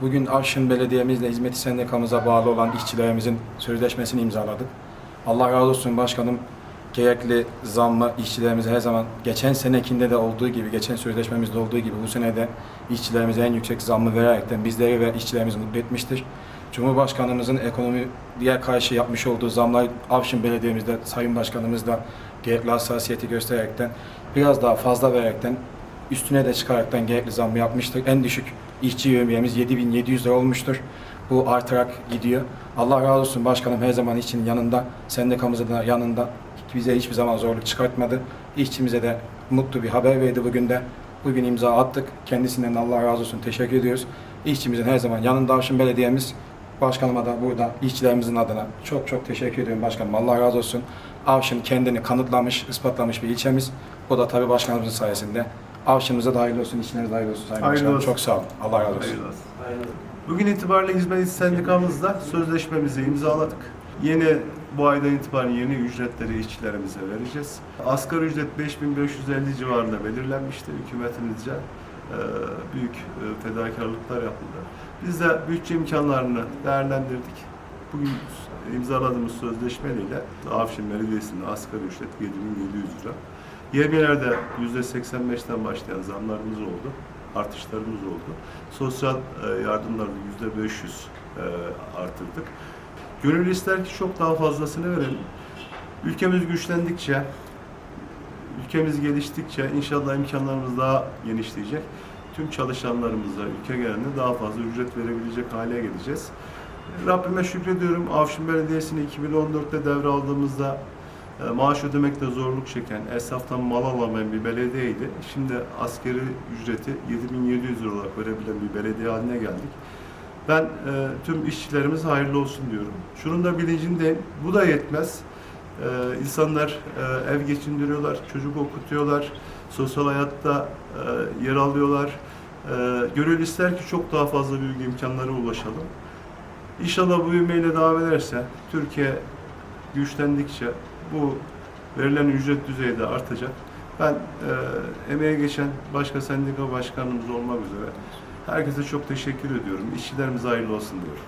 Bugün Avşin Belediye'mizle hizmeti sendikamıza bağlı olan işçilerimizin sözleşmesini imzaladık. Allah razı olsun başkanım. Gerekli zammı işçilerimize her zaman geçen senekinde de olduğu gibi, geçen sözleşmemizde olduğu gibi bu sene de işçilerimize en yüksek zammı vererekten bizleri ve işçilerimizi mutlu etmiştir. Cumhurbaşkanımızın ekonomiye karşı yapmış olduğu zamlar Avşin Belediye'mizde Sayın Başkanımız da gerekli hassasiyeti göstererekten biraz daha fazla vererekten üstüne de çıkaraktan gerekli zammı yapmıştır. En düşük işçi yövmiyemiz 7700 lira olmuştur. Bu artarak gidiyor. Allah razı olsun başkanım her zaman işçinin yanında, sendikamızın da yanında bize hiçbir zaman zorluk çıkartmadı. İşçimize de mutlu bir haber verdi bugün de. Bugün imza attık. Kendisinden de Allah razı olsun teşekkür ediyoruz. İşçimizin her zaman yanında Avşin Belediye'miz. Başkanıma da burada işçilerimizin adına çok çok teşekkür ediyorum başkanım. Allah razı olsun. Avşin kendini kanıtlamış, ispatlamış bir ilçemiz. Bu da tabii başkanımızın sayesinde. De hayırlı olsun, de hayırlı olsun Sayın Hayırlı Başkanım. olsun. Çok sağ olun. Allah razı olsun. Hayırlı olsun. Bugün itibariyle Hizmet Sendikamızla sözleşmemizi imzaladık. Yeni bu aydan itibaren yeni ücretleri işçilerimize vereceğiz. Asgari ücret 5550 civarında belirlenmişti hükümetimizce. Ee, büyük e, fedakarlıklar yapıldı. Biz de bütçe imkanlarını değerlendirdik. Bugün imzaladığımız sözleşmeyle Afşin Belediyesi'nin asgari ücret 7700 lira. Yemeğlerde %85'ten başlayan zamlarımız oldu, artışlarımız oldu. Sosyal e, yardımlarda %500 e, artırdık. Gönül ister ki çok daha fazlasını verelim. Ülkemiz güçlendikçe, ülkemiz geliştikçe inşallah imkanlarımız daha genişleyecek. Tüm çalışanlarımıza, ülke genelinde daha fazla ücret verebilecek hale geleceğiz. Rabbime şükrediyorum. Avşin Belediyesi'ni 2014'te devraldığımızda maaş ödemekte zorluk çeken, esnaftan mal alamayan bir belediyeydi. Şimdi askeri ücreti 7700 lira olarak verebilen bir belediye haline geldik. Ben e, tüm işçilerimiz hayırlı olsun diyorum. Şunun da bilincindeyim, bu da yetmez. E, insanlar e, ev geçindiriyorlar, çocuk okutuyorlar, sosyal hayatta e, yer alıyorlar. E, gönül ister ki çok daha fazla büyük imkanlara ulaşalım. İnşallah bu ivmeyle devam ederse Türkiye güçlendikçe bu verilen ücret düzeyi de artacak. Ben e, emeğe geçen başka sendika başkanımız olmak üzere herkese çok teşekkür ediyorum. İşçilerimize hayırlı olsun diyorum.